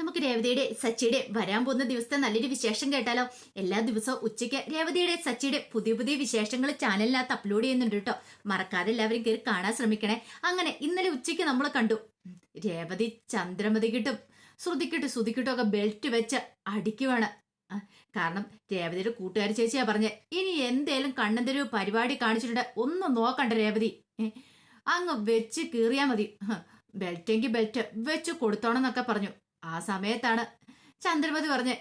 നമുക്ക് രേവതിയുടെ സച്ചിയുടെ വരാൻ പോകുന്ന ദിവസത്തെ നല്ലൊരു വിശേഷം കേട്ടാലോ? എല്ലാ ദിവസവും ഉച്ചയ്ക്ക് രേവതിയുടെ സച്ചിയുടെ പുതിയ പുതിയ വിശേഷങ്ങൾ ചാനലിനകത്ത് അപ്ലോഡ് ചെയ്യുന്നുണ്ട് കേട്ടോ. മറക്കാതെ എല്ലാവരും കയറി കാണാൻ ശ്രമിക്കണേ. അങ്ങനെ ഇന്നലെ ഉച്ചയ്ക്ക് നമ്മൾ കണ്ടു. രേവതി ചന്ദ്രമതി കിട്ടും ശ്രുതിക്കിട്ടും ശ്രുതിക്കിട്ടും ഒക്കെ ബെൽറ്റ് വെച്ച് അടിക്കുവാണ്. കാരണം രേവതിയുടെ കൂട്ടുകാരി ചേച്ചിയാ പറഞ്ഞേ ഇനി എന്തേലും കണ്ണന്തൊരു പരിപാടി കാണിച്ചിട്ടുണ്ട് ഒന്നും നോക്കണ്ട രേവതി. അങ്ങ് വെച്ച് കീറിയാ മതി. ബെൽറ്റെങ്കിൽ ബെൽറ്റ് വെച്ച് കൊടുത്തോണം എന്നൊക്കെ പറഞ്ഞു. ആ സമയത്താണ്. ചന്ദ്രമതി പറഞ്ഞ്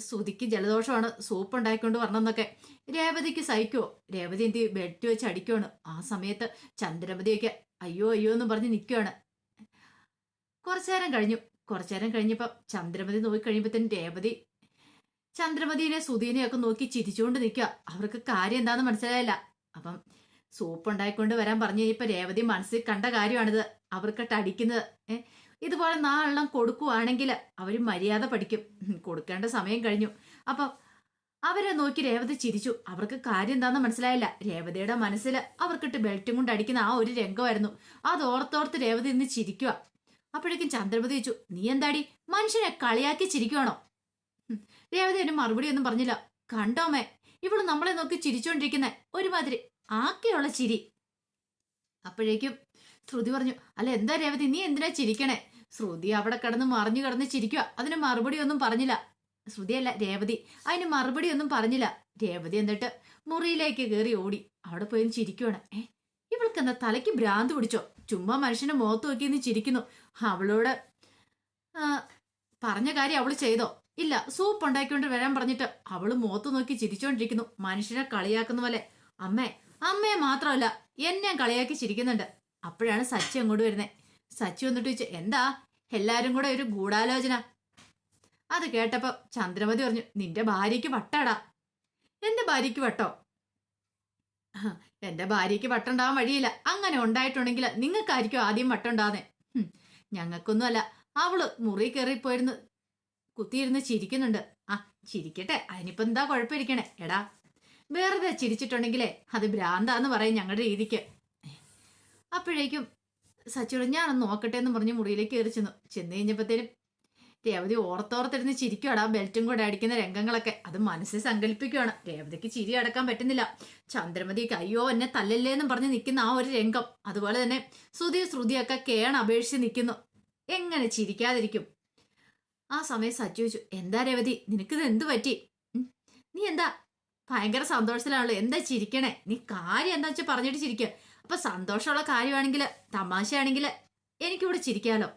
സുതിക്ക് ജലദോഷമാണ്. സൂപ്പ് ഉണ്ടാക്കിക്കൊണ്ട് വരണമെന്നൊക്കെ രേവതിക്ക് സഹിക്കുവോ? രേവതി എന്ത് ബെഡ് വെച്ച് അടിക്കുവാണ്. ആ സമയത്ത് ചന്ദ്രമതിയൊക്കെ അയ്യോ അയ്യോ എന്ന് പറഞ്ഞ് നിൽക്കുവാണ് കുറച്ചു നേരം കഴിഞ്ഞു. കുറച്ചു നേരം കഴിഞ്ഞപ്പോൾ ചന്ദ്രമതി നോക്കി കഴിയുമ്പോഴത്തേനും രേവതി ചന്ദ്രമതിനെ സുധീനെയൊക്കെ നോക്കി ചിരിച്ചുകൊണ്ട് നിൽക്കുക അവർക്ക് കാര്യം എന്താണെന്ന് മനസ്സിലായില്ല. അപ്പം സൂപ്പ് ഉണ്ടായിക്കൊണ്ട് വരാൻ പറഞ്ഞു കഴിഞ്ഞപ്പോൾ രേവതി മനസ്സിൽ കണ്ട കാര്യമാണിത്. അവർക്കിട്ട് അടിക്കുന്നത്. ഏ? ഇതുപോലെ നാളെണ്ണം കൊടുക്കുവാണെങ്കിൽ അവർ മര്യാദ പഠിക്കും. കൊടുക്കേണ്ട സമയം കഴിഞ്ഞു. അപ്പം അവരെ നോക്കി രേവതി ചിരിച്ചു. അവർക്ക് കാര്യം എന്താണെന്ന് മനസ്സിലായില്ല. രേവതിയുടെ മനസ്സിൽ അവർക്കിട്ട് ബെൽറ്റും കൊണ്ട് അടിക്കുന്ന ആ ഒരു രംഗമായിരുന്നു. അത് ഓർത്തോർത്ത് രേവതി ഇന്ന് ചിരിക്കുക അപ്പോഴേക്കും ചന്ദ്രപതി ചോദിച്ചു നീ എന്താടി? മനുഷ്യനെ കളിയാക്കി ചിരിക്കുവാണോ? രേവതി അതിന് മറുപടി ഒന്നും പറഞ്ഞില്ല. കണ്ടോമേ ഇവൾ നമ്മളെ നോക്കി ചിരിച്ചുകൊണ്ടിരിക്കുന്ന ഒരുമാതിരി ആക്കെയുള്ള ചിരി. അപ്പോഴേക്കും ശ്രുതി പറഞ്ഞു അല്ല എന്താ രേവതി? നീ എന്തിനാ ചിരിക്കണേ? ശ്രുതി അവിടെ കിടന്ന് മറിഞ്ഞു കിടന്ന് ചിരിക്കുക അതിന് മറുപടി ഒന്നും പറഞ്ഞില്ല. ശ്രുതിയല്ല രേവതി. അതിന് മറുപടി ഒന്നും പറഞ്ഞില്ല. രേവതി എന്നിട്ട് മുറിയിലേക്ക് കയറി ഓടി. അവിടെ പോയി ചിരിക്കുവാണ്. ഏ ഇവൾക്ക് എന്താ തലയ്ക്ക് ഭ്രാന്ത് പിടിച്ചോ? ചുമ്മാ മനുഷ്യനെ മുഖത്ത് നോക്കി നിന്ന് ചിരിക്കുന്നു. അവളോട് പറഞ്ഞ കാര്യം അവൾ ചെയ്തോ? ഇല്ല സൂപ്പ് ഉണ്ടാക്കിക്കൊണ്ട് വരാൻ പറഞ്ഞിട്ട് അവൾ മുഖത്ത് നോക്കി ചിരിച്ചോണ്ടിരിക്കുന്നു. മനുഷ്യനെ കളിയാക്കുന്ന പോലെ. അമ്മേ അമ്മയെ മാത്രമല്ല എന്നെ കളിയാക്കി ചിരിക്കുന്നുണ്ട്. അപ്പോഴാണ് സച്ചി അങ്ങോട്ട് വരുന്നത് സച്ചി വന്നിട്ട് ചോദിച്ചു എന്താ? എല്ലാരും കൂടെ ഒരു ഗൂഢാലോചന. അത് കേട്ടപ്പോ ചന്ദ്രമതി പറഞ്ഞു നിന്റെ ഭാര്യയ്ക്ക് വട്ടടാ. എന്റെ ഭാര്യയ്ക്ക് വട്ടോ? "ആ, എന്റെ ഭാര്യയ്ക്ക് വട്ടുണ്ടാവാൻ വഴിയില്ല. അങ്ങനെ ഉണ്ടായിട്ടുണ്ടെങ്കിൽ നിങ്ങൾക്കായിരിക്കും ആദ്യം വട്ടുണ്ടാകുന്നേ ഞങ്ങൾക്കൊന്നും അല്ല അവൾ മുറി കയറിപ്പോയിരുന്ന് കുത്തിയിരുന്ന് ചിരിക്കുന്നുണ്ട്. ആ ചിരിക്കട്ടെ. അതിനിപ്പോ എന്താ കുഴപ്പമിരിക്കണേ? എടാ വെറുതെ ചിരിച്ചിട്ടുണ്ടെങ്കിലേ അത് ഭ്രാന്താന്ന് പറയും ഞങ്ങളുടെ രീതിക്ക്. അപ്പോഴേക്കും സച്ചിയോട് ഞാനൊന്ന് നോക്കട്ടെ എന്ന് പറഞ്ഞ് മുറിയിലേക്ക് കയറി ചെന്നു. ചെന്ന് കഴിഞ്ഞപ്പോഴത്തേനും രേവതി ഓർത്തോർത്തിരുന്ന് ചിരിക്കുവാണ്. ആ ബെൽറ്റും കൂടെ അടിക്കുന്ന രംഗങ്ങളൊക്കെ. അത് മനസ്സിൽ സങ്കല്പിക്കുവാണ്. രേവതിക്ക് ചിരി അടക്കാൻ പറ്റുന്നില്ല. ചന്ദ്രമതിക്ക് അയ്യോ എന്നെ തല്ലല്ലേ എന്നും പറഞ്ഞ് നിൽക്കുന്ന ആ ഒരു രംഗം. അതുപോലെ തന്നെ ശ്രുതി ശ്രുതിയൊക്കെ കേൺ അപേക്ഷിച്ച് നിൽക്കുന്നു. എങ്ങനെ ചിരിക്കാതിരിക്കും? ആ സമയം സച്ചു ചോദിച്ചു എന്താ രേവതി? നിനക്കിത് എന്ത് പറ്റി? നീ എന്താ ഭയങ്കര സന്തോഷത്തിലാണല്ലോ. എന്താ ചിരിക്കണേ? നീ കാര്യം എന്താ വെച്ചാൽ പറഞ്ഞിട്ട് ചിരിക്കുക അപ്പൊ സന്തോഷമുള്ള കാര്യമാണെങ്കിൽ തമാശയാണെങ്കിൽ എനിക്കിവിടെ ചിരിക്കാലോ.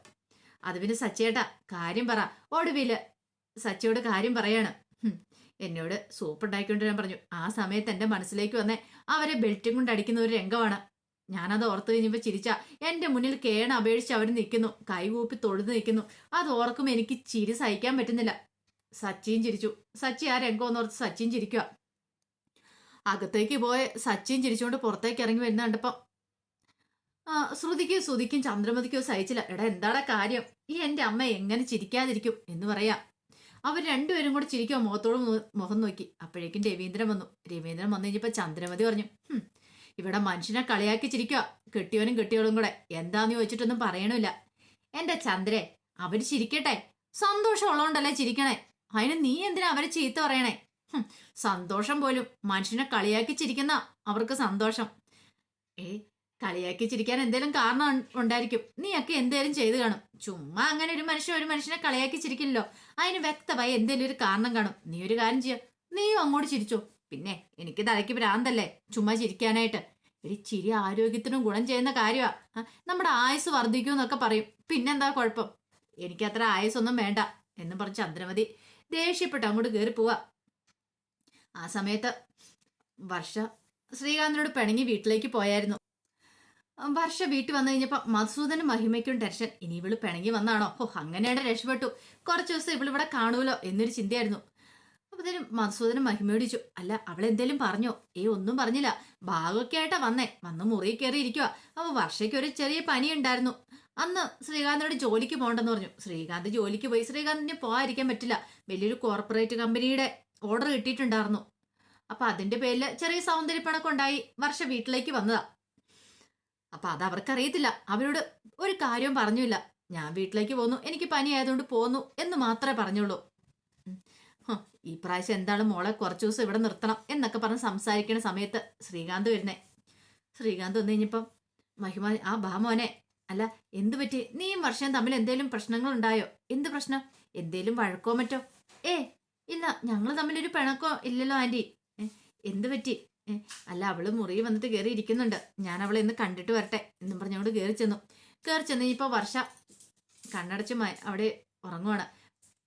അത് പിന്നെ സച്ചേട്ടാ കാര്യം പറ. ഒടുവിൽ സച്ചയോട് കാര്യം പറയാണ്. എന്നോട് സൂപ്പ് ഉണ്ടാക്കിക്കൊണ്ട് ഞാൻ പറഞ്ഞു. ആ സമയത്ത് എന്റെ മനസ്സിലേക്ക് വന്നേ അവരെ ബെൽറ്റും കൊണ്ട് അടിക്കുന്ന ഒരു രംഗമാണ്. ഞാനത് ഓർത്ത് കഴിഞ്ഞപ്പോൾ ചിരിച്ച. എന്റെ മുന്നിൽ കേണ അപേക്ഷിച്ച് അവർ നിൽക്കുന്നു കൈകൂപ്പി തൊഴുതു നിൽക്കുന്നു അത് ഓർക്കുമ്പോൾ എനിക്ക് ചിരി സഹിക്കാൻ പറ്റുന്നില്ല. സച്ചിയും ചിരിച്ചു. സച്ചി ആ രംഗം ഓർത്ത് സച്ചിയും ചിരിക്കുക അകത്തേക്ക് പോയ സച്ചിൻ ചിരിച്ചുകൊണ്ട് പുറത്തേക്ക് ഇറങ്ങി വരുന്ന കണ്ടപ്പോൾ ശ്രുതിക്കും ശ്രുതിക്കും ചന്ദ്രമതിക്കോ സഹിച്ചില്ല. എടാ എന്താടാ കാര്യം? ഈ എന്റെ അമ്മ എങ്ങനെ ചിരിക്കാതിരിക്കും? എന്ന് പറയാ. അവർ രണ്ടുപേരും കൂടെ ചിരിക്കോ മുഖത്തോട് മുഖം നോക്കി. അപ്പോഴേക്കും രവീന്ദ്രൻ വന്നു. രവീന്ദ്രൻ വന്നു കഴിഞ്ഞപ്പോ ചന്ദ്രമതി പറഞ്ഞു ഇവിടെ മനുഷ്യനെ കളിയാക്കി ചിരിക്കുക കെട്ടിയവനും കെട്ടിയവളും കൂടെ. എന്താന്ന് ചോദിച്ചിട്ടൊന്നും പറയണില്ല എന്റെ ചന്ദ്രേ അവർ ചിരിക്കട്ടെ? സന്തോഷം ഉള്ളതുകൊണ്ടല്ലേ ചിരിക്കണേ? അതിന് നീ എന്തിനാ അവരെ ചീത്ത പറയണേ? സന്തോഷം പോലും. മനുഷ്യനെ കളിയാക്കി ചിരിക്കുന്ന അവർക്ക് സന്തോഷം. ഏ കളിയാക്കി ചിരിക്കാൻ എന്തേലും കാരണം ഉണ്ടായിരിക്കും. നീയൊക്കെ എന്തേലും ചെയ്തു കാണും. ചുമ്മാ അങ്ങനെ ഒരു മനുഷ്യൻ ഒരു മനുഷ്യനെ കളിയാക്കി ചിരിക്കില്ലല്ലോ അതിന് വ്യക്തമായി എന്തേലും ഒരു കാരണം കാണും. നീ ഒരു കാര്യം ചെയ്യ. നീയും അങ്ങോട്ട് ചിരിച്ചോ. പിന്നെ എനിക്ക് തലയ്ക്ക് ഭ്രാന്തല്ലേ ചുമ്മാ ചിരിക്കാനായിട്ട്. ഒരു ചിരി ആരോഗ്യത്തിനും ഗുണം ചെയ്യുന്ന കാര്യമാ നമ്മുടെ ആയുസ് വർദ്ധിക്കും എന്നൊക്കെ പറയും. പിന്നെന്താ കുഴപ്പം? എനിക്കത്ര ആയുസൊന്നും വേണ്ട എന്ന് പറഞ്ഞ് ചന്ദ്രമതി ദേഷ്യപ്പെട്ട് അങ്ങോട്ട് കയറി പോവാ ആ സമയത്ത് വർഷ ശ്രീകാന്തിനോട് പിണങ്ങി വീട്ടിലേക്ക് പോയായിരുന്നു. വർഷ വീട്ടിൽ വന്നു കഴിഞ്ഞപ്പോൾ മധുസൂദനും മഹിമയ്ക്കും ടെൻഷൻ ഇനി ഇവൾ പിണങ്ങി വന്നാണോ? ഓ അങ്ങനെയാണ് രക്ഷപ്പെട്ടു. കുറച്ച് ദിവസം ഇവളിവിടെ കാണുമല്ലോ എന്നൊരു ചിന്തയായിരുന്നു. അപ്പത്തേനും മധുസൂദനും മഹിമയോട് അല്ല അല്ല അവളെന്തേലും പറഞ്ഞോ? ഏ ഒന്നും പറഞ്ഞില്ല. ഭാഗമൊക്കെ ആയിട്ടാ വന്നേ. വന്ന് മുറി കയറി ഇരിക്കുക വർഷയ്ക്ക് ഒരു ചെറിയ പനി ഉണ്ടായിരുന്നു. അന്ന് ശ്രീകാന്തിനോട് ജോലിക്ക് പോകണ്ടെന്ന് പറഞ്ഞു. ശ്രീകാന്ത് ജോലിക്ക് പോയി. ശ്രീകാന്തിന് പോകാതിരിക്കാൻ പറ്റില്ല. വലിയൊരു കോർപ്പറേറ്റ് കമ്പനിയുടെ ഓർഡർ കിട്ടിയിട്ടുണ്ടായിരുന്നു. അപ്പൊ അതിന്റെ പേരിൽ ചെറിയ സൗന്ദര്യപ്പണക്കം ഉണ്ടായി വർഷ വീട്ടിലേക്ക് വന്നതാ. അപ്പൊ അത് അവർക്കറിയത്തില്ല. അവരോട് ഒരു കാര്യവും പറഞ്ഞില്ല. ഞാൻ വീട്ടിലേക്ക് പോന്നു. എനിക്ക് പനി ആയതുകൊണ്ട് പോന്നു എന്ന് മാത്രമേ പറഞ്ഞുള്ളൂ. ഈ പ്രാവശ്യം എന്താണ് മോളെ കുറച്ച് ദിവസം ഇവിടെ നിർത്തണം എന്നൊക്കെ പറഞ്ഞ് സംസാരിക്കുന്ന സമയത്ത് ശ്രീകാന്ത് വരുന്നേ. ശ്രീകാന്ത് വന്നു കഴിഞ്ഞപ്പം മഹിമ ആ ബാമോനെ അല്ല എന്ത് പറ്റി? നീയും വർഷം തമ്മിൽ എന്തേലും പ്രശ്നങ്ങൾ ഉണ്ടായോ എന്ത് പ്രശ്നം? എന്തേലും വഴക്കോ മറ്റോ? ഏ ഇല്ല ഞങ്ങൾ തമ്മിലൊരു പിണക്കോ ഇല്ലല്ലോ ആന്റി എന്ത് പറ്റി? അല്ല അവൾ മുറി വന്നിട്ട് കയറി ഇരിക്കുന്നുണ്ട്. ഞാൻ അവളെ ഇന്ന് കണ്ടിട്ട് വരട്ടെ എന്നും പറഞ്ഞുകൊണ്ട് കയറി ചെന്നു. കയറി ചെന്ന് ഇപ്പോൾ വർഷ കണ്ണടച്ച് അവിടെ ഉറങ്ങുവാണ്.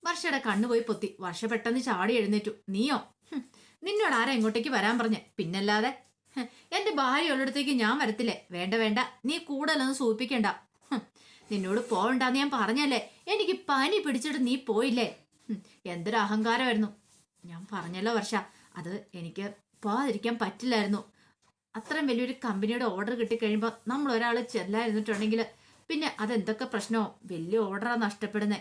വർഷയുടെ കണ്ണു പോയി പൊത്തി. വർഷ പെട്ടെന്ന് ചാടി എഴുന്നേറ്റു. നീയോ? നിന്നോട് ആരാ ഇങ്ങോട്ടേക്ക് വരാൻ പറഞ്ഞ്? പിന്നല്ലാതെ? എന്റെ ഭാര്യ ഉള്ളിടത്തേക്ക് ഞാൻ വരത്തില്ലേ? വേണ്ട വേണ്ട. നീ കൂടുതലൊന്നും സൂപ്പിക്കണ്ട ഹും, നിന്നോട് പോവണ്ടെന്ന് ഞാൻ പറഞ്ഞല്ലേ? എനിക്ക് പനി പിടിച്ചിട്ട് നീ പോയില്ലേ? എന്തൊരു അഹങ്കാരമായിരുന്നു. ഞാൻ പറഞ്ഞല്ലോ വർഷ അത് എനിക്ക് പോകാതിരിക്കാൻ പറ്റില്ലായിരുന്നു. അത്രയും വലിയൊരു കമ്പനിയുടെ ഓർഡർ കിട്ടിക്കഴിയുമ്പോൾ നമ്മൾ ഒരാൾ ചെല്ലായിരുന്നിട്ടുണ്ടെങ്കിൽ പിന്നെ അതെന്തൊക്കെ പ്രശ്നമോ വലിയ ഓർഡറാണ് നഷ്ടപ്പെടുന്നത്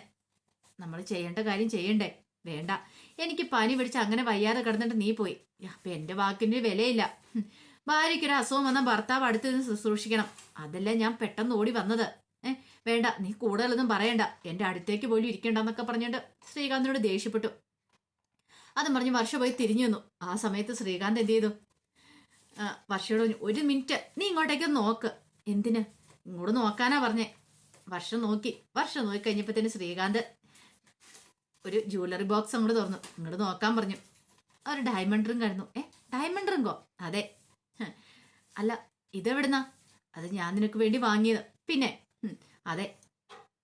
നമ്മൾ ചെയ്യേണ്ട കാര്യം ചെയ്യണ്ടേ? വേണ്ട. എനിക്ക് പനി പിടിച്ച് അങ്ങനെ വയ്യാതെ കിടന്നിട്ട് നീ പോയി. അപ്പൊ എന്റെ വാക്കിന് വിലയില്ല. ഭാര്യയ്ക്കൊരു അസുഖം വന്ന ഭർത്താവ് അടുത്ത് നിന്ന് ശുശ്രൂഷിക്കണം. അതല്ലേ ഞാൻ പെട്ടെന്ന് ഓടി വന്നത്. വേണ്ട നീ കൂടുതലൊന്നും പറയണ്ട. എന്റെ അടുത്തേക്ക് പോലും ഇരിക്കണ്ടെന്നൊക്കെ പറഞ്ഞിട്ട് ശ്രീകാന്തിനോട് ദേഷ്യപ്പെട്ടു. അതും പറഞ്ഞ് വർഷ പോയി തിരിഞ്ഞു വന്നു. ആ സമയത്ത് ശ്രീകാന്ത് എന്ത് ചെയ്തു? വർഷയോട് ഒരു മിനിറ്റ് നീ ഇങ്ങോട്ടേക്ക് നോക്ക്. എന്തിന്? ഇങ്ങോട്ട് നോക്കാനാ പറഞ്ഞേ. വർഷം നോക്കി. വർഷം നോക്കി കഴിഞ്ഞപ്പോഴത്തേന് ശ്രീകാന്ത് ഒരു ജ്വല്ലറി ബോക്സ് അങ്ങോട്ട് തുറന്നു. ഇങ്ങോട്ട് നോക്കാൻ പറഞ്ഞു. ഒരു ഡയമണ്ട് റിംഗ് ആയിരുന്നു. ഏ ഡയമണ്ട് റിംഗോ അതെ. അല്ല ഇതെവിടുന്നാ? അത് ഞാൻ നിനക്ക് വേണ്ടി വാങ്ങിയത്. പിന്നെ അതെ.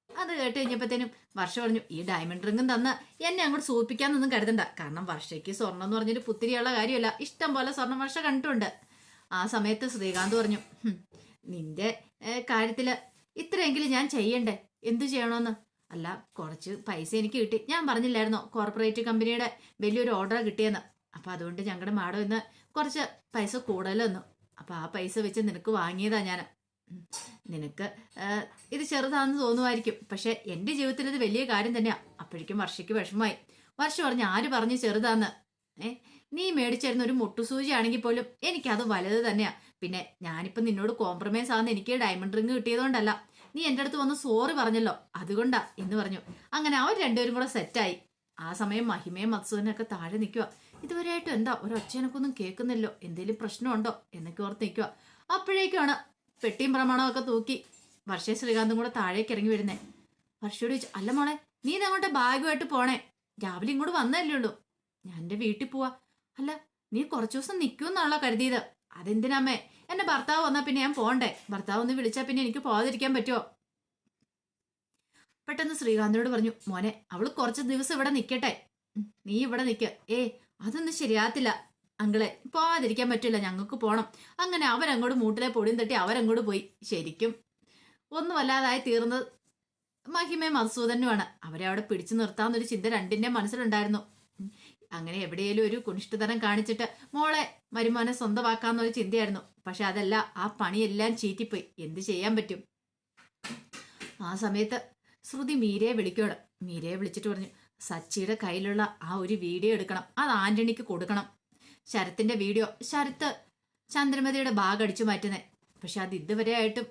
അത് കേട്ട് കഴിഞ്ഞപ്പോഴത്തേനും വർഷ പറഞ്ഞു ഈ ഡയമണ്ട് റിംഗും തന്ന. എന്നെ അങ്ങോട്ട് സൂപ്പിക്കാന്നൊന്നും കരുതണ്ട. കാരണം വർഷയ്ക്ക് സ്വർണം എന്ന് പറഞ്ഞൊരു പുത്തിരിയുള്ള കാര്യമല്ല. ഇഷ്ടം പോലെ സ്വർണം വർഷ കണ്ടിട്ടുണ്ട്. ആ സമയത്ത് ശ്രീകാന്ത് പറഞ്ഞു നിന്റെ കാര്യത്തിൽ ഇത്രയെങ്കിലും ഞാൻ ചെയ്യണ്ടേ? എന്തു ചെയ്യണമെന്ന് അല്ല കുറച്ച് പൈസ എനിക്ക് കിട്ടി. ഞാൻ പറഞ്ഞില്ലായിരുന്നോ കോർപ്പറേറ്റ് കമ്പനിയുടെ വലിയൊരു ഓർഡർ കിട്ടിയെന്ന്? അപ്പൊ അതുകൊണ്ട് ഞങ്ങളുടെ മാഡം ഇന്ന് കുറച്ച് പൈസ കൂടുതൽ തന്നു. അപ്പൊ ആ പൈസ വെച്ച് നിനക്ക് വാങ്ങിയതാ ഞാൻ നിനക്ക് ഇത് ചെറുതാണെന്ന് തോന്നുമായിരിക്കും. പക്ഷെ എന്റെ ജീവിതത്തിൽ ഇത് വലിയ കാര്യം തന്നെയാ. അപ്പോഴേക്കും വർഷയ്ക്ക് വിഷമമായി. വർഷ പറഞ്ഞു ആര് പറഞ്ഞു ചെറുതാന്ന്? ഏ നീ മേടിച്ചിരുന്ന ഒരു മുട്ടുസൂചി ആണെങ്കിൽ പോലും എനിക്കത് വലുത് തന്നെയാ. പിന്നെ ഞാനിപ്പോ നിന്നോട് കോംപ്രമൈസ് ആവുന്ന എനിക്ക് ഡയമണ്ട് റിങ് കിട്ടിയതുകൊണ്ടല്ല. നീ എന്റെ അടുത്ത് വന്ന് സോറി പറഞ്ഞല്ലോ. അതുകൊണ്ടാ എന്ന് പറഞ്ഞു. അങ്ങനെ അവർ രണ്ടുപേരും കൂടെ സെറ്റായി ആ സമയം മഹിമയും മത്സുവിനൊക്കെ താഴെ നിൽക്കുക. ഇതുവരെയായിട്ടും എന്താ? ഒരൊച്ചനക്കൊന്നും കേൾക്കുന്നില്ലോ? എന്തെങ്കിലും പ്രശ്നമുണ്ടോ? എന്നൊക്കെ ഓർത്ത് നിൽക്കുക. അപ്പോഴേക്കാണ് പെട്ടിയും പ്രമാണവും ഒക്കെ തൂക്കി വർഷ ശ്രീകാന്തും കൂടെ താഴേക്ക് ഇറങ്ങി വരുന്നേ. വർഷയോട് ചോദിച്ചു അല്ല മോളെ നീ അങ്ങോട്ട് ബാഗുമായിട്ട് പോണേ? രാവിലെ ഇങ്ങോട്ട് വന്നല്ലേ ഉള്ളൂ. ഞാൻ എന്റെ വീട്ടിൽ പോവാ. അല്ല നീ കുറച്ചു ദിവസം നിൽക്കുമെന്നാണല്ലോ കരുതിയത്. അതെന്തിനമ്മേ? എന്റെ ഭർത്താവ് വന്നാൽ പിന്നെ ഞാൻ പോണ്ടേ? ഭർത്താവ് ഒന്ന് വിളിച്ചാൽ പിന്നെ എനിക്ക് പോകാതിരിക്കാൻ പറ്റുമോ പെട്ടെന്ന് ശ്രീകാന്തിനോട് പറഞ്ഞു മോനെ അവൾ കുറച്ച് ദിവസം ഇവിടെ നിൽക്കട്ടെ നീ ഇവിടെ നിൽക്ക ഏ അതൊന്നും ശരിയാത്തില്ല അങ്കിളെ പോവാതിരിക്കാൻ പറ്റില്ല ഞങ്ങൾക്ക് പോണം. അങ്ങനെ അവരങ്ങോട്ട് മൂട്ടിലെ പൊടിയും തട്ടി അവരങ്ങോട്ട് പോയി. ശരിക്കും ഒന്നും വല്ലാതായി തീർന്നത് മഹിമയും മധുസൂദനുമാണ്. അവരെ അവിടെ പിടിച്ചു നിർത്താമെന്നൊരു ചിന്ത രണ്ടിന്റെ മനസ്സിലുണ്ടായിരുന്നു. അങ്ങനെ എവിടെയെങ്കിലും ഒരു കുനിഷ്ഠതരം കാണിച്ചിട്ട് മോളെ മരുമോനെ സ്വന്തമാക്കാന്നൊരു ചിന്തയായിരുന്നു. പക്ഷെ അതല്ല ആ പണിയെല്ലാം ചീറ്റിപ്പോയി. എന്ത് ചെയ്യാൻ പറ്റും? ആ സമയത്ത് ശ്രുതി മീരയെ വിളിക്കോട് മീരയെ വിളിച്ചിട്ട് പറഞ്ഞു സച്ചിയുടെ കയ്യിലുള്ള ആ ഒരു വീഡിയോ എടുക്കണം. അത് ആന്റണിക്ക് കൊടുക്കണം. ശരത്തിന്റെ വീഡിയോ ശരത്ത് ചന്ദ്രമതിയുടെ ബാഗ് അടിച്ചു മാറ്റുന്നത് പക്ഷെ അത് ഇതുവരെ ആയിട്ടും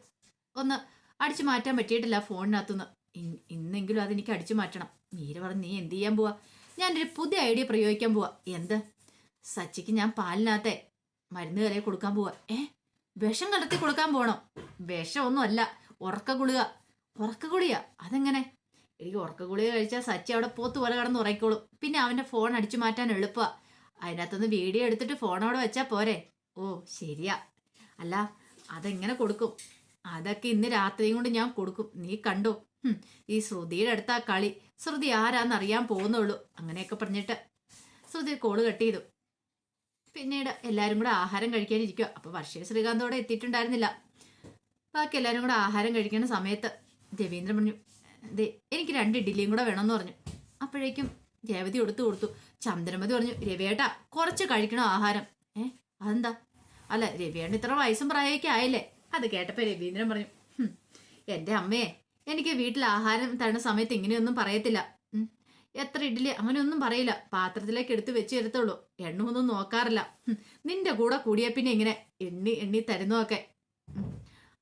ഒന്ന് അടിച്ചു മാറ്റാൻ പറ്റിയിട്ടില്ല ഫോണിനകത്തുനിന്ന്. ഇന്നെങ്കിലും അതെനിക്ക് അടിച്ചു മാറ്റണം. മീര പറഞ്ഞു നീ എന്ത് ചെയ്യാൻ പോവാ? ഞാനൊരു പുതിയ ഐഡിയ പ്രയോഗിക്കാൻ പോവാ. എന്ത്? സച്ചിക്ക് ഞാൻ പാലിനകത്തെ മരുന്ന് കലയെ കൊടുക്കാൻ പോവാ. ഏ? വിഷം കലർത്തി കൊടുക്കാൻ പോണോ? വിഷമൊന്നും അല്ല ഉറക്ക ഗുളിക. ഉറക്ക ഗുളിക? അതെങ്ങനെ? എനിക്ക് ഉറക്ക ഗുളിക കഴിച്ചാൽ സച്ചി അവിടെ പോത്ത് പോലെ കിടന്ന് ഉറക്കോളും പിന്നെ അവന്റെ ഫോൺ അടിച്ചു മാറ്റാൻ എളുപ്പമാ അതിനകത്തുനിന്ന് വീഡിയോ എടുത്തിട്ട് ഫോൺ അവിടെ വെച്ചാ പോരെ. ഓ ശരിയാ. അല്ല അതെങ്ങനെ കൊടുക്കും? അതൊക്കെ ഇന്ന് രാത്രിയും കൊണ്ട് ഞാൻ കൊടുക്കും. നീ കണ്ടോ? ഈ ശ്രുതിയുടെ അടുത്ത ആ കളി. ശ്രുതി ആരാന്നറിയാൻ പോകുന്നുള്ളൂ. അങ്ങനെയൊക്കെ പറഞ്ഞിട്ട് ശ്രുതി കോൾ കട്ട് ചെയ്തു. പിന്നീട് എല്ലാവരും കൂടെ ആഹാരം കഴിക്കാനിരിക്കുക അപ്പൊ വർഷീയ ശ്രീകാന്തോടെ എത്തിയിട്ടുണ്ടായിരുന്നില്ല. ബാക്കി എല്ലാവരും കൂടെ ആഹാരം കഴിക്കുന്ന സമയത്ത് രവീന്ദ്രൻ പറഞ്ഞു ദേ എനിക്ക് രണ്ട് ഇഡ്ഡലിയും കൂടെ വേണമെന്ന് പറഞ്ഞു. അപ്പോഴേക്കും രേവതി കൊടുത്തു കൊടുത്തു ചന്ദനമതി പറഞ്ഞു രവിയേട്ട കുറച്ച് കഴിക്കണം ആഹാരം ഏ അതെന്താ അല്ല രവിയേട്ടൻ ഇത്ര വയസ്സും പ്രായമൊക്കെ ആയില്ലേ അത് കേട്ടപ്പോൾ രവീന്ദ്രൻ പറഞ്ഞു എന്റെ അമ്മയെ എനിക്ക് വീട്ടിൽ ആഹാരം തരുന്ന സമയത്ത് ഇങ്ങനെയൊന്നും പറയത്തില്ല. എത്ര ഇഡ്ഡലി അങ്ങനെയൊന്നും പറയില്ല പാത്രത്തിലേക്ക് എടുത്ത് വെച്ച് തരത്തുള്ളൂ എണ്ണമൊന്നും നോക്കാറില്ല. നിന്റെ കൂടെ കൂടിയ പിന്നെ ഇങ്ങനെ എണ്ണി എണ്ണി തരുന്നതൊക്കെ.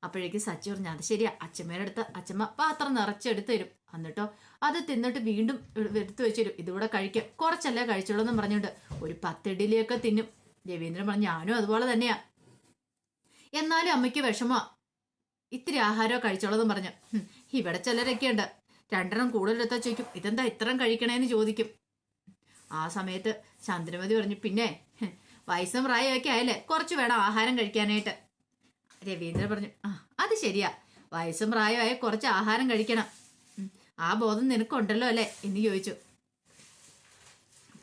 അപ്പോഴേക്ക് സച്ചി പറഞ്ഞു അത് ശരിയാ അച്ഛമ്മയുടെ അടുത്ത് അച്ഛമ്മ പാത്രം നിറച്ചെടുത്ത് തരും. എന്നിട്ടോ അത് തിന്നിട്ട് വീണ്ടും എടുത്തു വെച്ചിരും ഇതുകൂടെ കഴിക്കാം. കുറച്ചല്ലേ കഴിച്ചോളൂ എന്നും പറഞ്ഞുകൊണ്ട് ഒരു പത്തിഡിലിയൊക്കെ തിന്നും. രവീന്ദ്രൻ പറഞ്ഞു ഞാനും അതുപോലെ തന്നെയാ. എന്നാലും അമ്മയ്ക്ക് വിഷമോ ഇത്തിരി ആഹാരമോ കഴിച്ചോളെന്നും പറഞ്ഞു. "ഹും, ഇവിടെ ചിലരൊക്കെ ഉണ്ട്. രണ്ടെണ്ണം കൂടുതലെടുത്താൽ ചോദിക്കും. ഇതെന്താ ഇത്രയും കഴിക്കണേന്ന് ചോദിക്കും. ആ സമയത്ത് ചന്ദ്രമതി പറഞ്ഞു പിന്നെ വയസ്സും പ്രായമൊക്കെ ആയല്ലേ? കുറച്ച് വേണം ആഹാരം കഴിക്കാനായിട്ട്. രവീന്ദ്രൻ പറഞ്ഞു ആ അത് ശരിയാ. വയസ്സും പ്രായമായ കുറച്ച് ആഹാരം കഴിക്കണം. ആ ബോധം നിനക്കുണ്ടല്ലോ അല്ലേ? എന്ന് ചോദിച്ചു.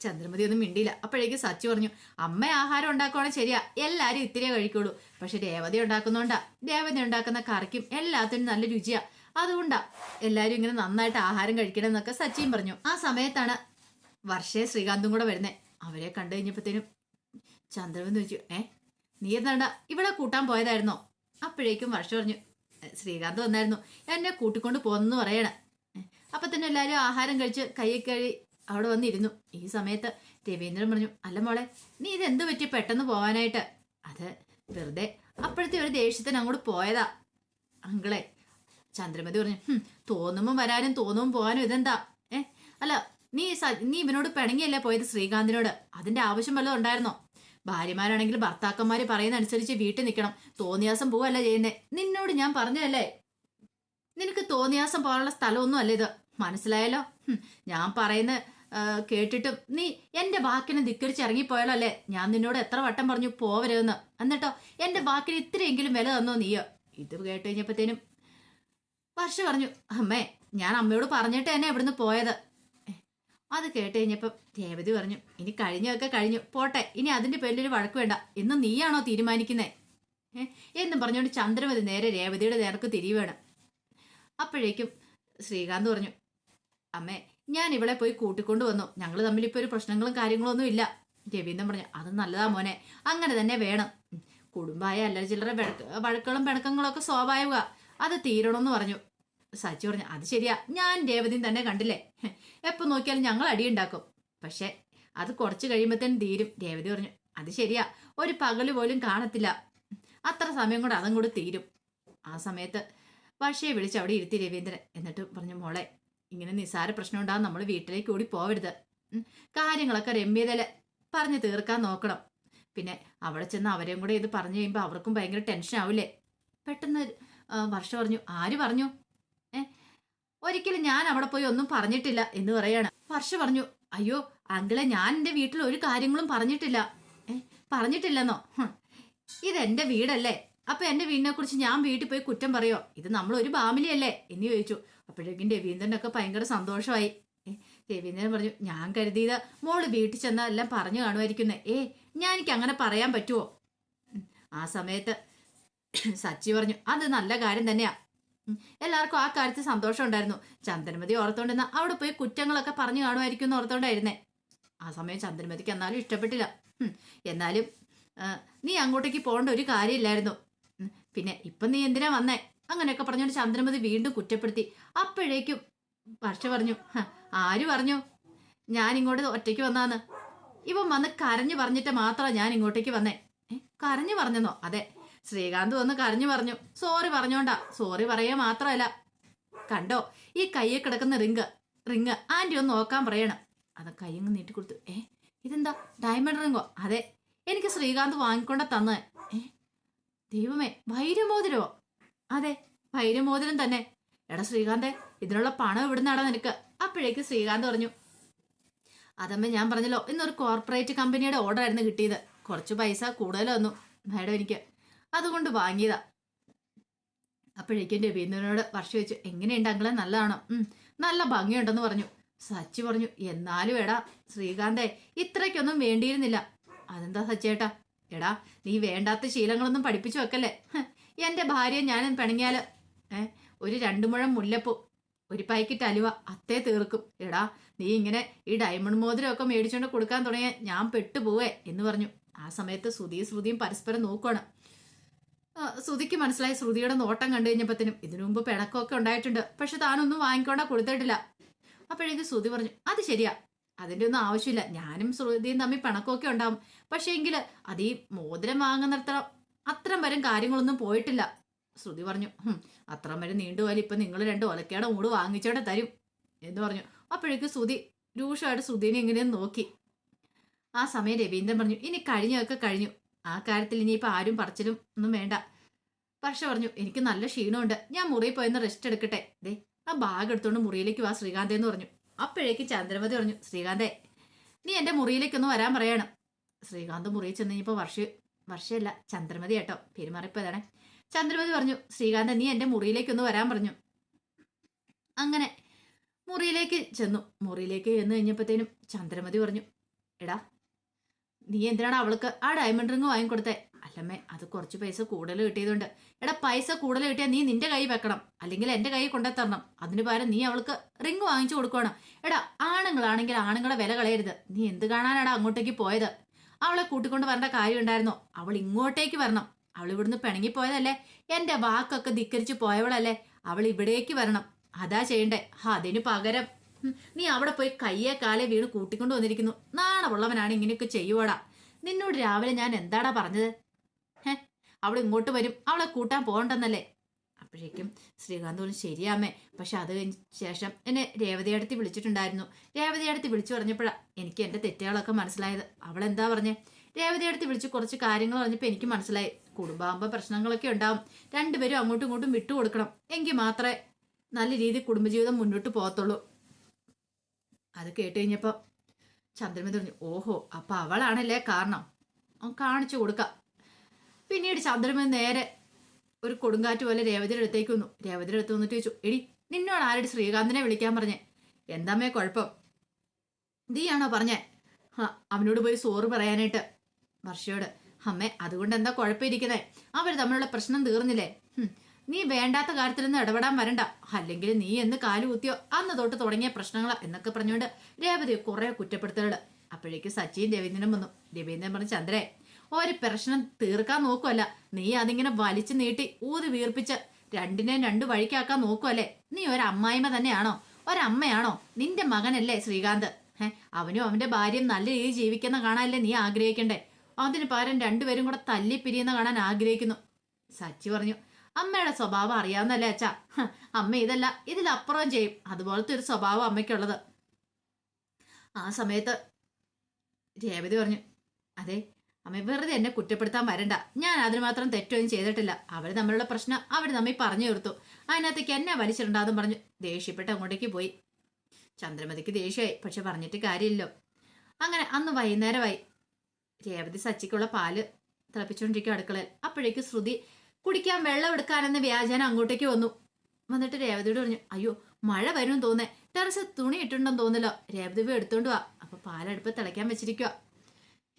ചന്ദ്രമതി ഒന്നും മിണ്ടിയില്ല. അപ്പോഴേക്ക് സച്ചു പറഞ്ഞു അമ്മ ആഹാരം ഉണ്ടാക്കുവാണെങ്കിൽ ശരിയാ. എല്ലാരും ഇത്തിരിയേ കഴിക്കുള്ളൂ. പക്ഷെ രേവതി ഉണ്ടാക്കുന്നോണ്ടാ. രേവതി ഉണ്ടാക്കുന്ന കറിക്കും എല്ലാത്തിനും നല്ല രുചിയാ. അതുകൊണ്ടാ. എല്ലാരും ഇങ്ങനെ നന്നായിട്ട് ആഹാരം കഴിക്കണം എന്നൊക്കെ സച്ചിയും പറഞ്ഞു. ആ സമയത്താണ് വർഷേ ശ്രീകാന്തും കൂടെ വരുന്നേ. അവരെ കണ്ടു കഴിഞ്ഞപ്പോഴത്തേനും ചന്ദ്രമതി ചോദിച്ചു ഏ നീ എന്താണ്ട? ഇവിടെ കൂട്ടാൻ പോയതായിരുന്നോ? അപ്പോഴേക്കും വർഷം പറഞ്ഞു "എ, ശ്രീകാന്ത് വന്നായിരുന്നു. എന്നെ കൂട്ടിക്കൊണ്ട് പോകുന്നു പറയണം. അപ്പൊ തന്നെ എല്ലാവരും ആഹാരം കഴിച്ച് കൈ കഴി അവിടെ വന്നിരുന്നു. ഈ സമയത്ത് രവീന്ദ്രൻ പറഞ്ഞു അല്ല മോളെ നീ ഇത് എന്ത് പറ്റി പെട്ടെന്ന് പോവാനായിട്ട്? അത് വെറുതെ അപ്പോഴത്തെ ഒരു ദേഷ്യത്തിന് അങ്ങോട്ട് പോയതാ. അങ്കളെ ചന്ദ്രമതി പറഞ്ഞു തോന്നുമ്പോൾ തോന്നുമ്പം വരാനും തോന്നുമ്പം പോകാനും ഇതെന്താ? ഏ അല്ല നീ നീ ഇവനോട് പിണങ്ങിയല്ലേ പോയത് ശ്രീകാന്തിനോട്? അതിന്റെ ആവശ്യം വല്ലതും ഉണ്ടായിരുന്നോ? ഭാര്യമാരാണെങ്കിൽ ഭർത്താക്കന്മാര് പറയുന്ന അനുസരിച്ച് വീട്ടിൽ നിൽക്കണം. തോന്നിയാസം പോവല്ല ചെയ്യുന്നേ? നിന്നോട് ഞാൻ പറഞ്ഞതല്ലേ? നിനക്ക് തോന്നിയാസം പോകാനുള്ള സ്ഥലമൊന്നും അല്ല ഇത്. മനസ്സിലായല്ലോ? ഞാൻ പറയുന്ന കേട്ടിട്ടും നീ എന്റെ വാക്കിനെ ധിക്കരിച്ച് ഇറങ്ങിപ്പോയാലോ അല്ലേ ഞാൻ നിന്നോട് എത്ര വട്ടം പറഞ്ഞു പോവരുതെന്ന്. എന്നിട്ടോ എന്റെ വാക്കിന് ഇത്രയെങ്കിലും വില തന്നോ നീയോ? ഇത് കേട്ട് കഴിഞ്ഞപ്പോഴത്തേനും വർഷ പറഞ്ഞു അമ്മേ ഞാൻ അമ്മയോട് പറഞ്ഞിട്ട് തന്നെ ഇവിടുന്ന് പോയത്. അത് കേട്ട് കഴിഞ്ഞപ്പം രേവതി പറഞ്ഞു ഇനി കഴിഞ്ഞൊക്കെ കഴിഞ്ഞു. പോട്ടെ ഇനി അതിന്റെ പേരിലൊരു വഴക്ക് വേണ്ട. ഇന്ന് നീയാണോ തീരുമാനിക്കുന്നേ? എന്നും പറഞ്ഞുകൊണ്ട് ചന്ദ്രമതി നേരെ രേവതിയുടെ നേർക്ക് തിരിയുവാണ് അപ്പോഴേക്കും ശ്രീകാന്ത് പറഞ്ഞു അമ്മേ ഞാൻ ഇവിടെ പോയി കൂട്ടിക്കൊണ്ടു വന്നു. ഞങ്ങൾ തമ്മിൽ ഇപ്പോൾ ഒരു പ്രശ്നങ്ങളും കാര്യങ്ങളും ഒന്നും ഇല്ല. രവീന്ദ്രൻ പറഞ്ഞു അത് നല്ലതാ മോനെ അങ്ങനെ തന്നെ വേണം. കുടുംബമായ അല്ല ചില്ലറ വഴക്ക് വഴക്കുകളും പിണക്കങ്ങളും ഒക്കെ സ്വാഭാവിക. അത് തീരണമെന്ന് പറഞ്ഞു. സച്ചി പറഞ്ഞു അത് ശരിയാ. ഞാൻ രേവതിയും തന്നെ കണ്ടില്ലേ? എപ്പം നോക്കിയാലും ഞങ്ങൾ അടിയുണ്ടാക്കും. പക്ഷെ അത് കുറച്ച് തന്നെ തീരും. രേവതി പറഞ്ഞു അത് ശരിയാ. ഒരു പകൽ പോലും കാണത്തില്ല. അത്ര സമയം കൊണ്ട് അതും കൂടെ തീരും. ആ സമയത്ത് പക്ഷേ വിളിച്ച് അവിടെ ഇരുത്തി രവീന്ദ്രൻ. എന്നിട്ട് പറഞ്ഞു മോളെ ഇങ്ങനെ നിസ്സാര പ്രശ്നം ഉണ്ടാകും നമ്മൾ വീട്ടിലേക്ക് കൂടി പോവരുത്. കാര്യങ്ങളൊക്കെ രമ്യതയിൽ പറഞ്ഞു തീർക്കാൻ നോക്കണം. പിന്നെ അവിടെ ചെന്ന് അവരെയും കൂടെ ഇത് പറഞ്ഞു കഴിയുമ്പോൾ അവർക്കും ഭയങ്കര ടെൻഷൻ ആവില്ലേ? പെട്ടെന്ന് വർഷം പറഞ്ഞു ആര് പറഞ്ഞു? ഒരിക്കലും ഞാൻ അവിടെ പോയി ഒന്നും പറഞ്ഞിട്ടില്ല എന്ന് പറയാണ്. വർഷ പറഞ്ഞു അയ്യോ അങ്കിളെ ഞാൻ എന്റെ വീട്ടിൽ ഒരു കാര്യങ്ങളും പറഞ്ഞിട്ടില്ല. പറഞ്ഞിട്ടില്ലെന്നോ? ഇത് ഇതെന്റെ വീടല്ലേ? അപ്പൊ എന്റെ വീടിനെ കുറിച്ച് ഞാൻ വീട്ടിൽ പോയി കുറ്റം പറയോ? ഇത് നമ്മൾ ഒരു ഫാമിലി അല്ലേ എന്ന് ചോദിച്ചു. അപ്പോഴേക്കും രവീന്ദ്രനൊക്കെ ഭയങ്കര സന്തോഷമായി. രവീന്ദ്രൻ പറഞ്ഞു ഞാൻ കരുതിയത് മോൾ വീട്ടിൽ ചെന്നാൽ എല്ലാം പറഞ്ഞു കാണുമായിരിക്കുന്നേ. ഏ ഞാൻ എനിക്ക് അങ്ങനെ പറയാൻ പറ്റുമോ ആ സമയത്ത് സച്ചി പറഞ്ഞു അത് നല്ല കാര്യം തന്നെയാ. എല്ലാവർക്കും ആ കാര്യത്തിൽ സന്തോഷം ഉണ്ടായിരുന്നു. ചന്ദ്രമതി ഓർത്തോണ്ടിരുന്ന അവിടെ പോയി കുറ്റങ്ങളൊക്കെ പറഞ്ഞു കാണുമായിരിക്കും എന്ന് ഓർത്തോണ്ടായിരുന്നേ. ആ സമയം ചന്ദ്രമതിക്ക് എന്നാലും ഇഷ്ടപ്പെട്ടില്ല. എന്നാലും നീ അങ്ങോട്ടേക്ക് പോകേണ്ട ഒരു കാര്യമില്ലായിരുന്നു. പിന്നെ ഇപ്പം നീ എന്തിനാ വന്നേ? അങ്ങനെയൊക്കെ പറഞ്ഞുകൊണ്ട് ചന്ദ്രമതി വീണ്ടും കുറ്റപ്പെടുത്തി. അപ്പോഴേക്കും വർഷ പറഞ്ഞു ആര് പറഞ്ഞു? ഞാൻ ഇങ്ങോട്ട് ഒറ്റയ്ക്ക് വന്നാന്ന് ഇവൻ വന്ന് കരഞ്ഞു പറഞ്ഞിട്ട് മാത്രമാണ് ഞാൻ ഇങ്ങോട്ടേക്ക് വന്നേ കരഞ്ഞു പറഞ്ഞെന്നോ? അതെ. ശ്രീകാന്ത് വന്ന് കരഞ്ഞു പറഞ്ഞു സോറി പറഞ്ഞോണ്ടാ സോറി പറയുക മാത്രമല്ല. കണ്ടോ ഈ കയ്യെ കിടക്കുന്ന റിങ് റിങ് ആന്റി ഒന്ന് നോക്കാൻ പറയണം. അത് കയ്യങ്ങ് നീട്ടിക്കൊടുത്തു ഏ ഇതെന്താ ഡയമണ്ട് റിങ്ങോ അതെ എനിക്ക് ശ്രീകാന്ത് വാങ്ങിക്കൊണ്ട തന്ന് ഏ ദൈവമേ വൈരമോതിരോ അതെ വൈരമോതിരം തന്നെ. എടാ ശ്രീകാന്തേ ഇതിനുള്ള പണം ഇവിടുന്നാടാ നിനക്ക്? അപ്പോഴേക്ക് ശ്രീകാന്ത് പറഞ്ഞു അതമ്മ ഞാൻ പറഞ്ഞല്ലോ ഇന്നൊരു കോർപ്പറേറ്റ് കമ്പനിയുടെ ഓർഡർ ആയിരുന്നു കിട്ടിയത്. കുറച്ച് പൈസ കൂടുതൽ വന്നു എനിക്ക് അതുകൊണ്ട് വാങ്ങിയതാ. അപ്പോഴേക്കും രവീന്ദ്രനോട് വർഷ വെച്ചു എങ്ങനെയുണ്ട് അങ്ങളെ നല്ലതാണോ? നല്ല ഭംഗിയുണ്ടെന്ന് പറഞ്ഞു. സച്ചി പറഞ്ഞു എന്നാലും എടാ ശ്രീകാന്തേ ഇത്രയ്ക്കൊന്നും വേണ്ടിയിരുന്നില്ല. അതെന്താ സച്ചേട്ടാ? എടാ നീ വേണ്ടാത്ത ശീലങ്ങളൊന്നും പഠിപ്പിച്ചു വെക്കല്ലേ? എന്റെ ഭാര്യ ഞാൻ പിണങ്ങിയാൽ ഏ ഒരു രണ്ടു മുഴം മുല്ലപ്പൂ ഒരു പാക്കറ്റ് അലുവ അത്തേ തീർക്കും. എടാ നീ ഇങ്ങനെ ഈ ഡയമണ്ട് മോതിരമൊക്കെ മേടിച്ചുകൊണ്ട് കൊടുക്കാൻ തുടങ്ങിയാൽ ഞാൻ പെട്ടുപോവേ എന്ന് പറഞ്ഞു. ആ സമയത്ത് ശ്രുതിയും ശ്രുതിയും പരസ്പരം നോക്കുവാണ്. ആ, ശ്രുതിക്ക് മനസ്സിലായി. ശ്രുതിയുടെ നോട്ടം കണ്ടു കഴിഞ്ഞപ്പത്തിനും ഇതിനു മുമ്പ് പിണക്കമൊക്കെ ഉണ്ടായിട്ടുണ്ട്. പക്ഷെ താനൊന്നും വാങ്ങിക്കൊണ്ട കൊടുത്തിട്ടില്ല. അപ്പോഴേക്കും ശ്രുതി പറഞ്ഞു അത് ശരിയാ. അതിന്റെ ഒന്നും ആവശ്യമില്ല. ഞാനും ശ്രുതിയും തമ്മിൽ പിണക്കമൊക്കെ ഉണ്ടാവും. പക്ഷേ എങ്കിൽ അത് ഈ മോതിരം വാങ്ങുന്നിടത്തോളം അത്രയും വരും കാര്യങ്ങളൊന്നും പോയിട്ടില്ല. ശ്രുതി പറഞ്ഞു "ഹും, അത്രയും വരെ നീണ്ടുപോയാലും ഇപ്പൊ നിങ്ങൾ രണ്ട് ഒലക്കയുടെ മൂട് വാങ്ങിച്ചോടെ തരും. എന്ന് പറഞ്ഞു. അപ്പോഴേക്ക് ശ്രുതി രൂക്ഷമായിട്ട് ശ്രുതിനെ ഇങ്ങനെ നോക്കി. ആ സമയം രവീന്ദ്രൻ പറഞ്ഞു ഇനി കഴിഞ്ഞൊക്കെ കഴിഞ്ഞു. ആ കാര്യത്തിൽ ഇനിയിപ്പോൾ ആരും പറച്ചിലും ഒന്നും വേണ്ട. വർഷ പറഞ്ഞു എനിക്ക് നല്ല ക്ഷീണമുണ്ട്. ഞാൻ മുറിയിൽ പോയെന്ന് റെസ്റ്റ് എടുക്കട്ടെ. ദേ ആ ബാഗ് എടുത്തുകൊണ്ട് മുറിയിലേക്ക് വാ ശ്രീകാന്തേ എന്ന് പറഞ്ഞു. അപ്പോഴേക്ക് ചന്ദ്രമതി പറഞ്ഞു ശ്രീകാന്തേ നീ എന്റെ മുറിയിലേക്കൊന്ന് വരാൻ പറയണം. ശ്രീകാന്ത് മുറിയിൽ ചെന്ന് കഴിഞ്ഞപ്പോൾ വർഷ വർഷയല്ല ചന്ദ്രമതി കേട്ടോ പെരുമാറിപ്പോയതാണേ ചന്ദ്രമതി പറഞ്ഞു ശ്രീകാന്ത് നീ എന്റെ മുറിയിലേക്കൊന്ന് വരാൻ പറഞ്ഞു. അങ്ങനെ മുറിയിലേക്ക് ചെന്നു. മുറിയിലേക്ക് ചെന്ന് കഴിഞ്ഞപ്പോഴത്തേനും ചന്ദ്രമതി പറഞ്ഞു എടാ നീ എന്തിനാണ് അവൾക്ക് ആ ഡയമണ്ട് റിങ് വാങ്ങിക്കൊടുത്തേ? അല്ലമ്മേ അത് കുറച്ച് പൈസ കൂടുതൽ കിട്ടിയതുണ്ട്. എടാ പൈസ കൂടുതൽ കിട്ടിയാൽ നീ നിന്റെ കൈ വെക്കണം. അല്ലെങ്കിൽ എന്റെ കൈ കൊണ്ടെത്തരണം. അതിന് പകരം നീ അവൾക്ക് റിങ് വാങ്ങിച്ചു കൊടുക്കണം എടാ ആണുങ്ങളാണെങ്കിൽ ആണുങ്ങളെ വില കളയരുത്. നീ എന്ത് കാണാനാടാ അങ്ങോട്ടേക്ക് പോയത്? അവളെ കൂട്ടിക്കൊണ്ട് വരേണ്ട കാര്യം ഉണ്ടായിരുന്നോ? അവൾ ഇങ്ങോട്ടേക്ക് വരണം. അവൾ ഇവിടുന്ന് പിണങ്ങിപ്പോയതല്ലേ എന്റെ വാക്കൊക്കെ ധിക്കരിച്ച് പോയവളല്ലേ? അവൾ ഇവിടേക്ക് വരണം. അതാ ചെയ്യണ്ടേ. അതിനു പകരം നീ അവിടെ പോയി കയ്യെ കാലെ വീണ് കൂട്ടിക്കൊണ്ട് വന്നിരിക്കുന്നു. നാണമുള്ളവനാണ് ഇങ്ങനെയൊക്കെ ചെയ്യുവാടാ. നിന്നോട് രാവിലെ ഞാൻ എന്താടാ പറഞ്ഞത്? ഹേ ഇങ്ങോട്ട് വരും. അവളെ കൂട്ടാൻ പോകണ്ടെന്നല്ലേ? അപ്പോഴേക്കും ശ്രീകാന്ത് പറഞ്ഞു ശരിയാമേ പക്ഷെ അത് ശേഷം എന്നെ രേവതിയടുത്ത് വിളിച്ചിട്ടുണ്ടായിരുന്നു. രേവതിയടുത്ത് വിളിച്ചു പറഞ്ഞപ്പോഴാണ് എനിക്ക് എന്റെ തെറ്റുകളൊക്കെ മനസ്സിലായത്. അവൾ എന്താ പറഞ്ഞേ? രേവതിയടുത്ത് വിളിച്ച് കുറച്ച് കാര്യങ്ങൾ പറഞ്ഞപ്പോൾ എനിക്ക് മനസ്സിലായി. കുടുംബാകുമ്പോൾ പ്രശ്നങ്ങളൊക്കെ ഉണ്ടാവും. രണ്ടുപേരും അങ്ങോട്ടും ഇങ്ങോട്ടും വിട്ടുകൊടുക്കണം. എങ്കിൽ മാത്രമേ നല്ല രീതിയിൽ കുടുംബജീവിതം മുന്നോട്ട് പോകത്തുള്ളൂ. അത് കേട്ട് കഴിഞ്ഞപ്പോൾ ചന്ദ്രമതി പറഞ്ഞു ഓഹോ അപ്പം അവളാണല്ലേ കാരണം? അവൻ കാണിച്ചു കൊടുക്കാം. പിന്നീട് ചന്ദ്രമതി നേരെ ഒരു കൊടുങ്കാറ്റ് പോലെ രേവതിയുടെ അടുത്തേക്ക് വന്നു. രേവതിയുടെ അടുത്ത് വന്നിട്ട് ചോദിച്ചു എടി നിന്നോട് ആരുടെ ശ്രീകാന്തിനെ വിളിക്കാൻ പറഞ്ഞേ? എന്താമ്മേ കുഴപ്പം? നീയാണോ പറഞ്ഞേ? ആ അവനോട് പോയി സോറ് പറയാനായിട്ട്. വർഷയോട് അമ്മേ അതുകൊണ്ട് എന്താ കുഴപ്പമിരിക്കുന്നേ? അവർ തമ്മിലുള്ള പ്രശ്നം തീർന്നില്ലേ? നീ വേണ്ടാത്ത കാര്യത്തിലൊന്നും ഇടപെടാൻ വരണ്ട. അല്ലെങ്കിൽ നീ എന്ന് കാലുകുത്തിയോ അന്ന് തൊട്ട് തുടങ്ങിയ പ്രശ്നങ്ങളാ എന്നൊക്കെ പറഞ്ഞുകൊണ്ട് രേവതി കുറെ കുറ്റപ്പെടുത്തലുകൾ അപ്പോഴേക്ക് സച്ചിൻ രവീന്ദ്രനും വന്നു. രവീന്ദ്രൻ പറഞ്ഞു ചന്ദ്രേ ഒരു പ്രശ്നം തീർക്കാൻ നോക്കുമല്ല നീ അതിങ്ങനെ വലിച്ചു നീട്ടി ഊതി വീർപ്പിച്ച് രണ്ടിനെയും രണ്ടു വഴിക്കാക്കാൻ നോക്കുമല്ലേ നീ ഒരു അമ്മായിമ തന്നെയാണോ? ഒരമ്മയാണോ? നിന്റെ മകനല്ലേ ശ്രീകാന്ത്? ഏഹ് അവനും അവന്റെ ഭാര്യയും നല്ല രീതിയിൽ ജീവിക്കുന്ന കാണാനല്ലേ നീ ആഗ്രഹിക്കണ്ടേ? അതിന് പകരം രണ്ടുപേരും കൂടെ തല്ലി പിരിയുന്ന കാണാൻ ആഗ്രഹിക്കുന്നു. സച്ചി പറഞ്ഞു അമ്മയുടെ സ്വഭാവം അറിയാവുന്നല്ലേ അച്ഛാ? അമ്മ ഇതല്ല ഇതിലപ്പുറം ചെയ്യും. അതുപോലത്തെ ഒരു സ്വഭാവം അമ്മയ്ക്കുള്ളത്. ആ സമയത്ത് രേവതി പറഞ്ഞു അതെ അമ്മ വെറുതെ എന്നെ കുറ്റപ്പെടുത്താൻ വരണ്ട. ഞാൻ അതിന് മാത്രം തെറ്റൊന്നും ചെയ്തിട്ടില്ല. അവർ തമ്മിലുള്ള പ്രശ്നം അവർ തമ്മിൽ പറഞ്ഞു തീർത്തു. അതിനകത്തേക്ക് എന്നെ വലിച്ചിട്ടുണ്ടാകും പറഞ്ഞു. ദേഷ്യപ്പെട്ട് അങ്ങോട്ടേക്ക് പോയി. ചന്ദ്രമതിക്ക് ദേഷ്യമായി. പക്ഷെ പറഞ്ഞിട്ട് കാര്യമില്ലല്ലോ. അങ്ങനെ അന്ന് വൈകുന്നേരമായി. രേവതി സച്ചിക്കുള്ള പാൽ തിളപ്പിച്ചുകൊണ്ടിരിക്കും അടുക്കളയിൽ. അപ്പോഴേക്ക് ശ്രുതി കുടിക്കാൻ വെള്ളം എടുക്കാനെന്ന് വ്യാജാനം അങ്ങോട്ടേക്ക് വന്നു. വന്നിട്ട് രേവതിയോട് പറഞ്ഞു അയ്യോ മഴ വരും തോന്നേ ടെറസ് തുണി ഇട്ടുണ്ടെന്ന് തോന്നല്ലോ രേവതി പോയി എടുത്തോണ്ട് വാ. അപ്പൊ പാലെടുപ്പ് തിളയ്ക്കാൻ വെച്ചിരിക്കുക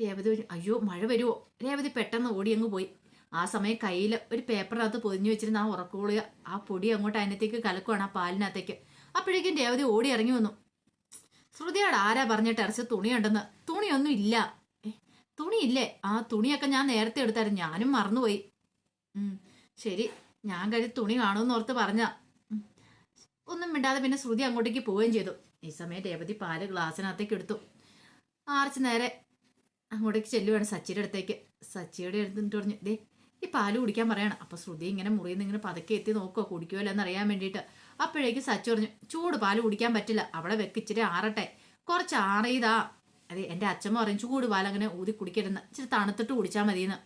രേവതി പറഞ്ഞു അയ്യോ മഴ വരുമോ രേവതി പെട്ടെന്ന് ഓടി അങ്ങ് പോയി. ആ സമയം കയ്യിൽ ഒരു പേപ്പറിനകത്ത് പൊതിഞ്ഞു വെച്ചിരുന്ന ആ ഉറക്കുകൊള്ളുക ആ പൊടി അങ്ങോട്ട് അതിനകത്തേക്ക് കലക്കുവാണ് ആ പാലിനകത്തേക്ക്. അപ്പോഴേക്കും രേവതി ഓടി ഇറങ്ങി വന്നു. ശ്രുതിയോട് ആരാ പറഞ്ഞ ടെറസ് തുണിയുണ്ടെന്ന്? തുണിയൊന്നും ഇല്ല. തുണിയില്ലേ? ആ തുണിയൊക്കെ ഞാൻ നേരത്തെ എടുത്തായിരുന്നു. ഞാനും മറന്നുപോയി. ശരി. ഞാൻ കരുതി തുണി കാണുമെന്ന് ഓർത്ത് പറഞ്ഞ ഒന്നും മിണ്ടാതെ പിന്നെ ശ്രുതി അങ്ങോട്ടേക്ക് പോവുകയും ചെയ്തു. ഈ സമയം രേവതി പാൽ ഗ്ലാസ്സിനകത്തേക്ക് എടുത്തു. ആർച്ച് നേരെ അങ്ങോട്ടേക്ക് ചെല്ലുവാണ് സച്ചിയുടെ അടുത്തേക്ക്. സച്ചിയുടെ അടുത്തിട്ട് പറഞ്ഞു ദേ ഈ പാൽ കുടിക്കാൻ പറയണം. അപ്പൊ ശ്രുതി ഇങ്ങനെ മുറിയിൽ നിന്ന് ഇങ്ങനെ പതുക്കെ എത്തി നോക്കുവോ കുടിക്കുമല്ലോ എന്ന് അറിയാൻ വേണ്ടിയിട്ട്. അപ്പോഴേക്ക് സച്ചി പറഞ്ഞു ചൂട് പാൽ കുടിക്കാൻ പറ്റില്ല. അവളെ വെക്കിച്ചിരി ആറട്ടെ. കുറച്ച് ആറിയതാ. അതെ എന്റെ അച്ഛമ്മ പറയും ചൂട് പാലങ്ങനെ ഊതി കുടിക്കരുന്ന് ഇച്ചിരി തണുത്തിട്ട് കുടിച്ചാൽ മതിയെന്ന്.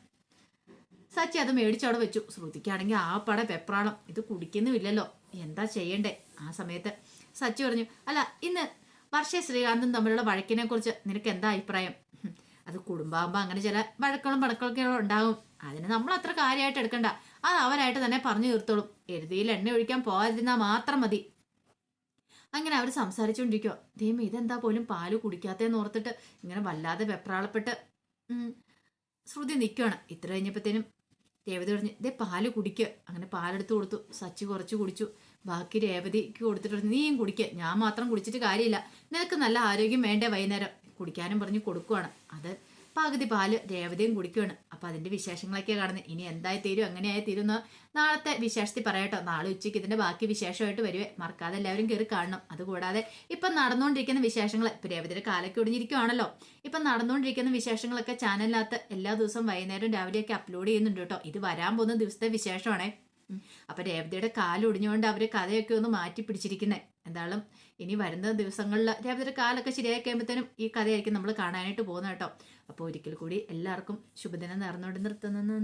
സച്ചി അത് മേടിച്ചവിടെ വെച്ചു. ശ്രുതിക്കാണെങ്കിൽ ആ പട വെപ്രാളം. ഇത് കുടിക്കുന്നുമില്ലല്ലോ. എന്താ ചെയ്യണ്ടേ? ആ സമയത്ത് സച്ചി പറഞ്ഞു അല്ല ഇന്ന് വർഷ ശ്രീകാന്തും തമ്മിലുള്ള വഴക്കിനെ കുറിച്ച് നിനക്ക് എന്താ അഭിപ്രായം? അത് കുടുംബാകുമ്പോൾ അങ്ങനെ ചില വഴക്കളും പടക്കളൊക്കെ ഉണ്ടാകും. അതിന് നമ്മൾ അത്ര കാര്യമായിട്ട് എടുക്കണ്ട. അത് അവരായിട്ട് തന്നെ പറഞ്ഞു തീർത്തോളും. എരുതിയിൽ എണ്ണ ഒഴിക്കാൻ പോകാതിരുന്നാൽ മാത്രം മതി. അങ്ങനെ അവർ സംസാരിച്ചുകൊണ്ടിരിക്കുക ദൈവം ഇതെന്താ പോലും പാൽ കുടിക്കാത്തതെന്ന് ഓർത്തിട്ട് ഇങ്ങനെ വല്ലാതെ വെപ്രാളപ്പെട്ട് ശ്രുതി നിൽക്കുകയാണ് ഇത്ര കഴിഞ്ഞപ്പോഴത്തേനും രേവതി പറഞ്ഞു ദേ പാൽ കുടിക്ക്. അങ്ങനെ പാലെടുത്ത് കൊടുത്തു. സച്ചി കുറച്ച് കുടിച്ചു. ബാക്കി രേവതിക്ക് കൊടുത്തിട്ട് നീയും കുടിക്ക്. ഞാൻ മാത്രം കുടിച്ചിട്ട് കാര്യമില്ല. നിനക്ക് നല്ല ആരോഗ്യം വേണ്ടേ വൈകുന്നേരം? കുടിക്കാനും പറഞ്ഞ് കൊടുക്കുവാണ്. അത് പകുതി പാൽ രേവതിയും കുടിക്കുകയാണ് അപ്പൊ അതിന്റെ വിശേഷങ്ങളൊക്കെ കാണുന്നത്. ഇനി എന്തായി തീരും എങ്ങനെയായി തീരും നാളത്തെ വിശേഷത്തിൽ പറയട്ടോ നാളെ ഉച്ചയ്ക്ക് ഇതിന്റെ ബാക്കി വിശേഷമായിട്ട് വരുവേ. മറക്കാതെ എല്ലാവരും കയറി കാണണം. അതുകൂടാതെ ഇപ്പം നടന്നുകൊണ്ടിരിക്കുന്ന വിശേഷങ്ങൾ ഇപ്പൊ രേവതിയുടെ കാലൊക്കെ ഒടിഞ്ഞിരിക്കുവാണല്ലോ. ഇപ്പം നടന്നുകൊണ്ടിരിക്കുന്ന വിശേഷങ്ങളൊക്കെ ചാനലിനകത്ത് എല്ലാ ദിവസവും വൈകുന്നേരം രാവിലെയൊക്കെ അപ്ലോഡ് ചെയ്യുന്നുണ്ട് കേട്ടോ. ഇത് വരാൻ പോകുന്ന ദിവസത്തെ വിശേഷമാണേ. അപ്പൊ രേവതിയുടെ കാലൊടിഞ്ഞുകൊണ്ട് അവർ കഥയൊക്കെ ഒന്ന് മാറ്റി പിടിച്ചിരിക്കുന്നത് എന്തായാലും ഇനി വരുന്ന ദിവസങ്ങളിൽ രേവതിയുടെ കാലൊക്കെ ശരിയായി ഈ കഥയായിരിക്കും നമ്മൾ കാണാനായിട്ട് പോകുന്നത് കേട്ടോ. അപ്പോൾ ഒരിക്കൽ കൂടി എല്ലാവർക്കും ശുഭദിനം നേർന്നുകൊണ്ട് നിർത്തുന്നു.